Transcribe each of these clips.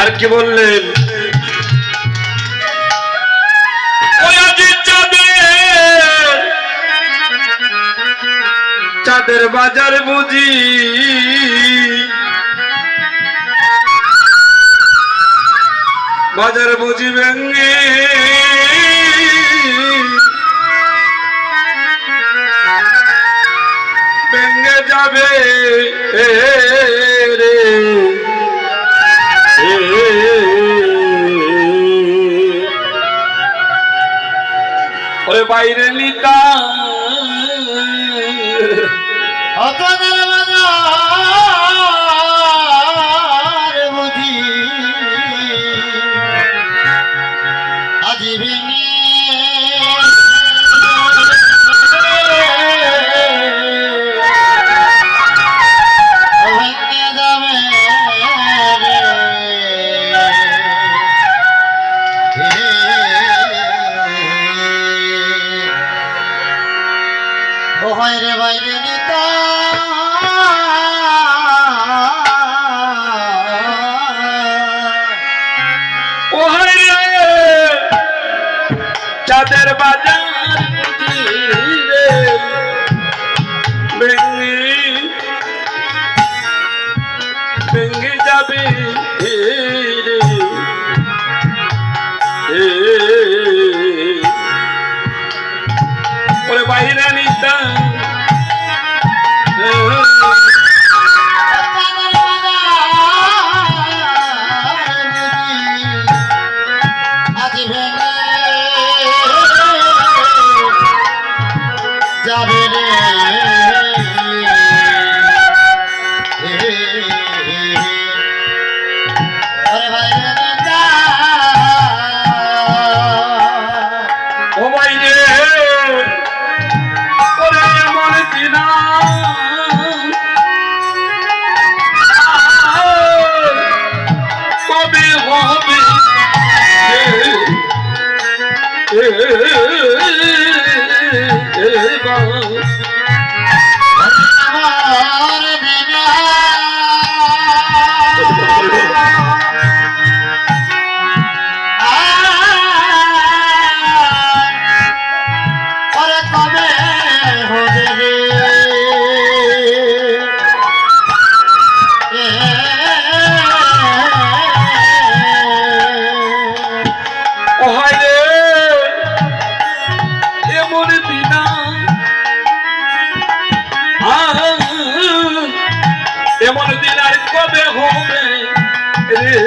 আর কি বললেন? চাঁদের বাজার বুঝি। বাজার বুঝি ভেঙে। বাইরে নিতাম। চাঁদের বাজার Yeah. এমন দিন আর কবে হবে রে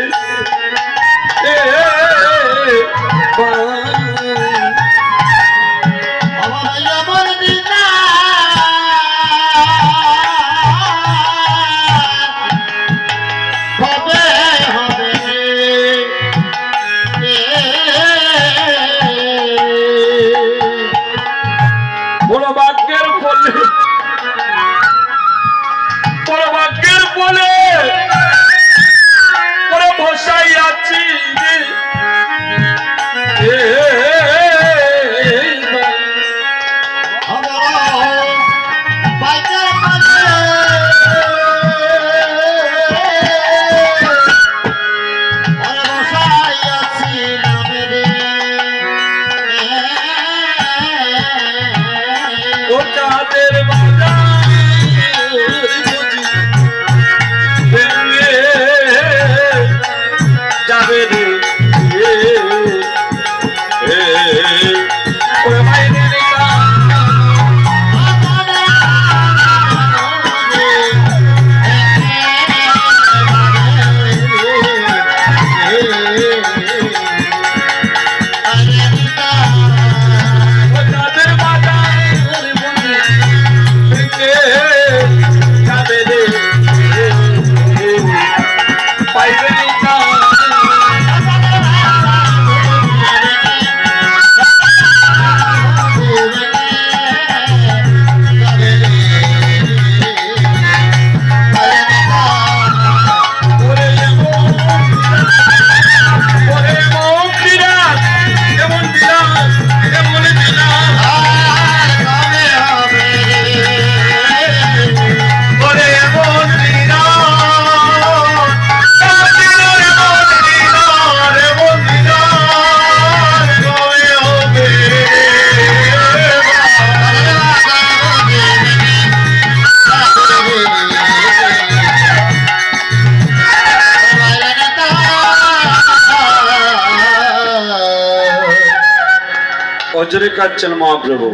অজরে কাচ্ছেন মহাপ্রভু।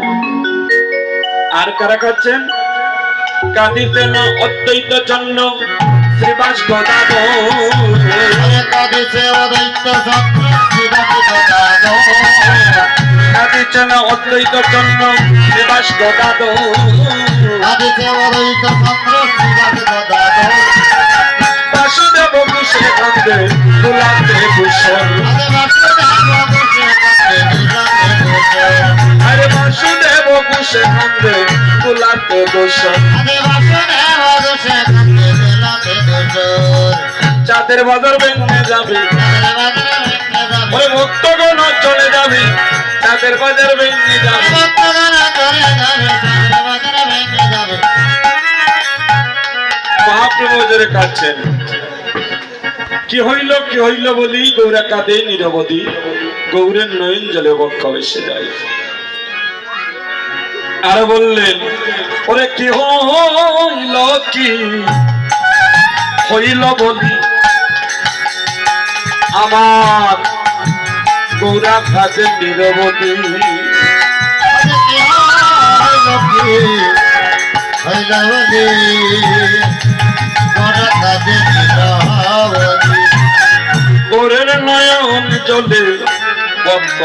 আর কারা কাচ্ছেন কাঁদিতেন অদ্বৈত শ্রীবাস কাঁদিছে অদ্বৈত চন্দ্র শ্রীবাস কাঁদিছে অদ্বৈত শিবাজি গদাধর। বাসুদেব কুশে কান্দে তুলাতে ভূষণ বাসুদেব বসে কাঁদে নীলাতে বসে আরে বাসুদেব কান্দে আরে বাসুদেব বসে চাঁদের বাজার ভেঙে যাবে। ওই ভক্তগণ চলে যাবে চাঁদের বাজার ভেঙে যাবে। ভক্তগণ চলে যাবে আরে বাসুদেব ভেঙে যাবে। মহাপ্রভু জোরে কাঁদছেন কি হইল কি হইল বলি গৌরা কাঁদে নিরবধি গৌরের নয়ন জলে বক্ষ এসে যায় আর বললেন, ওরে কি হইল কি? হইল বলি। আমার গৌরা নিরবধি আরে হইল নয়ন জলে বক্ষ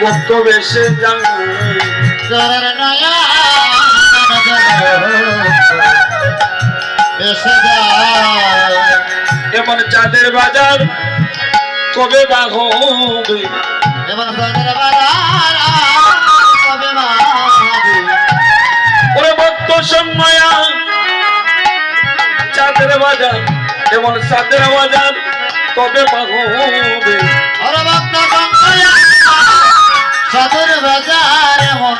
বক্ষ বেশে যায়। এমন চাঁদের বাজার কবে বা হবে? এবার সদের বাজার কবে ওরে ভক্ত সময়া চাঁদের বাজার এমন চাঁদের বাজার কবে বা সদর বাজার এমন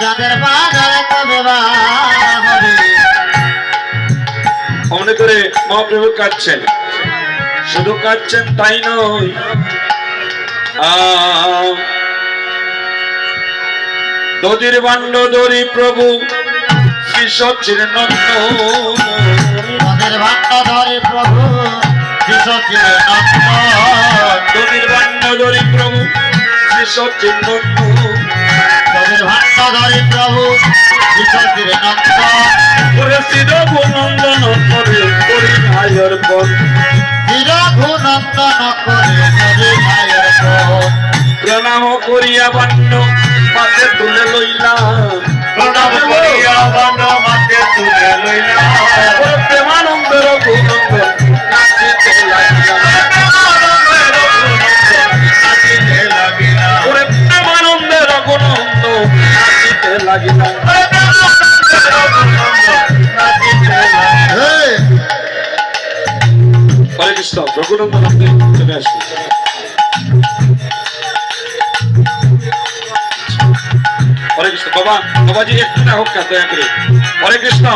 যাদের বাজার কবে বা হবে মনে করে মহাপ্রভু কাঁদছেন। শুধু কাঁদছেন তাই নয়। আহ, দধির বাণ্ড দরি প্রভু শ্রী সচির নন্দ প্রভু বিশ্বচিরে নন্দন। দধির বাণ্ড দরি প্রভু শ্রী সচির আপনি চলে আসুন হরে কৃষ্ণ। বাবা, বাবাজি একটু না হোক দয়া করে হরে কৃষ্ণ।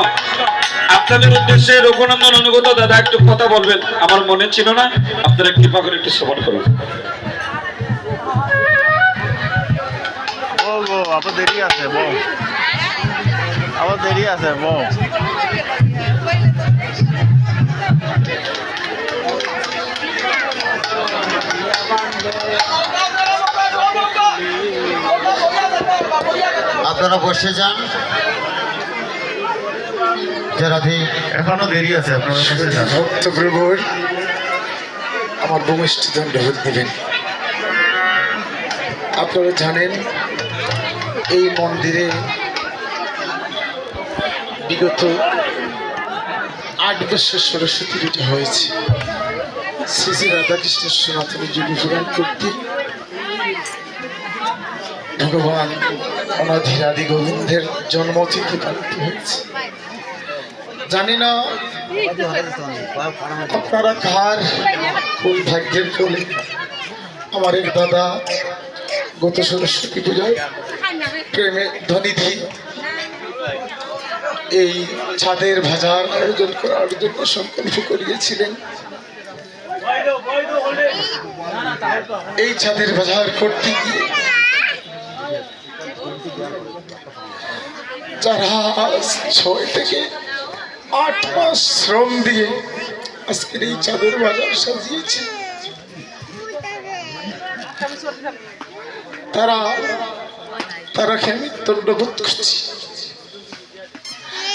আপনাদের উদ্দেশ্যে রঘুনন্দন অনুগত দাদা একটু কথা বলবেন। আমার মনে ছিল না। আপনারা কৃপা করে একটু শ্রবণ করুন। আবার দেরি আছে বউ আবার দেরি আছে বউ আপনারা বসে যান। এখনও দেরি আছে আপনারা বসে যান। ভক্তপ্রভুর আমার ভূমিষ্ঠ নেবেন আপনারা জানেন এই মন্দিরে বিগত আট বছর সরস্বতী পূজা হয়েছে। শ্রী শ্রী রাধাকৃষ্ণ সনাতনী যুগী কর্তৃক ভগবান অনাধিরাদি গোবিন্দের জন্মতিথি পালিত হয়েছে। জানি না আপনারা কার কোন ভাগ্যের ফলে আমার এক দাদা গত সরস্বতী পূজায় প্রেমে ধনিধি এই ছাদের ভাজার আয়োজন করার জন্য সংকল্প করিয়েছিলেন। এই ছাদের বাজার করতে গিয়ে যারা ছয় থেকে আট মাস শ্রম দিয়ে আজকের এই চাঁদের বাজার সাজিয়েছে। তারা তারাকে আমি দণ্ডবোধ করছি।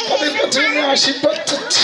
তাদের কাছে আমি আশীর্বাদ চাচ্ছি।